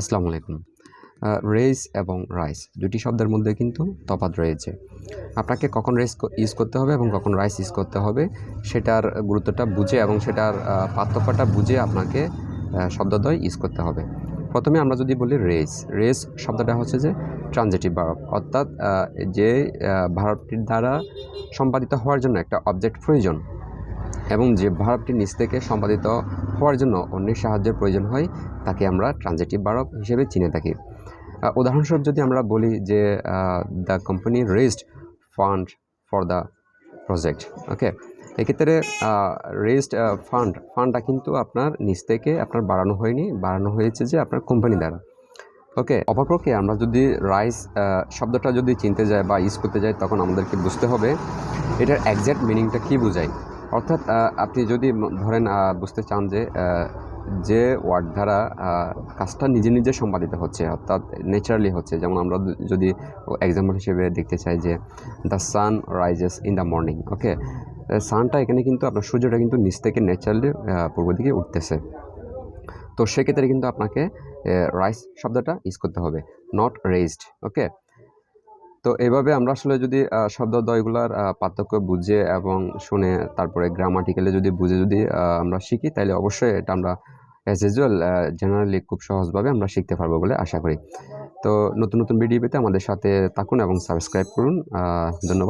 আসসালামু আলাইকুম। রেস এবং রাইস দুটি শব্দের মধ্যে কিন্তু তফাৎ রয়েছে। আপনাকে কখন রেস ইউজ করতে হবে এবং কখন রাইস ইউজ করতে হবে সেটার গুরুত্বটা বুঝে এবং সেটার পার্থক্যটা বুঝে আপনাকে শব্দদ্বয় ইউজ করতে হবে। প্রথমে আমরা যদি বলি রেস রেস শব্দটা হচ্ছে যে ট্রানজেটিভ ভার্ব অর্থাৎ যে ভার্বটির দ্বারা সম্পাদিত হওয়ার জন্য একটা অবজেক্ট প্রয়োজন এবং যে ভার্বটি নিচ থেকে সম্পাদিত হওয়ার জন্য অন্যের সাহায্যের প্রয়োজন হয়, তাকে আমরা ট্রানজিটিভ ভার্ব হিসেবে চিনে থাকি। উদাহরণস্বরূপ যদি আমরা বলি যে the company raised fund for the project okay এক্ষেত্রে রেজড ফান্ড ফান্ডটা কিন্তু আপনার নিচ থেকে আপনার বাড়ানো হয়নি, বাড়ানো হয়েছে যে আপনার কোম্পানি দ্বারা ওকে অপরপক্ষে আমরা যদি রাইস শব্দটা যদি চিনতে যাই বা ইউজ করতে যাই, তখন আমাদেরকে বুঝতে হবে এটার একজ্যাক্ট মিনিংটা কী বোঝায়। অর্থাৎ আপনি যদি ধরেন বুঝতে চান যে যে ওয়ার্ড দ্বারা কাজটা নিজে নিজে সম্পাদিত হচ্ছে, অর্থাৎ ন্যাচারালি হচ্ছে, যেমন আমরা যদি এক্সাম্পল হিসেবে দেখতে চাই যে the sun rises in the morning okay সানটা এখানে কিন্তু আপনার সূর্যটা কিন্তু নিচ থেকে ন্যাচারালি পূর্ব দিকে উঠতেছে। তো সেক্ষেত্রে কিন্তু আপনাকে রাইস শব্দটা ইউজ করতে হবে নট রেজড ওকে তো এইভাবে আমরা আসলে যদি শব্দদ্বয়গুলার পার্থক্য বুঝে এবং শুনে তারপরে গ্রামাটিক্যালি যদি বুঝে যদি আমরা শিখি তাহলে অবশ্যই এটা আমরা অ্যাজ ইউজুয়াল জেনারেলি খুব সহজভাবে আমরা শিখতে পারব বলে আশা করি। তো নতুন নতুন ভিডিও পেতে আমাদের সাথে থাকুন এবং সাবস্ক্রাইব করুন। ধন্যবাদ।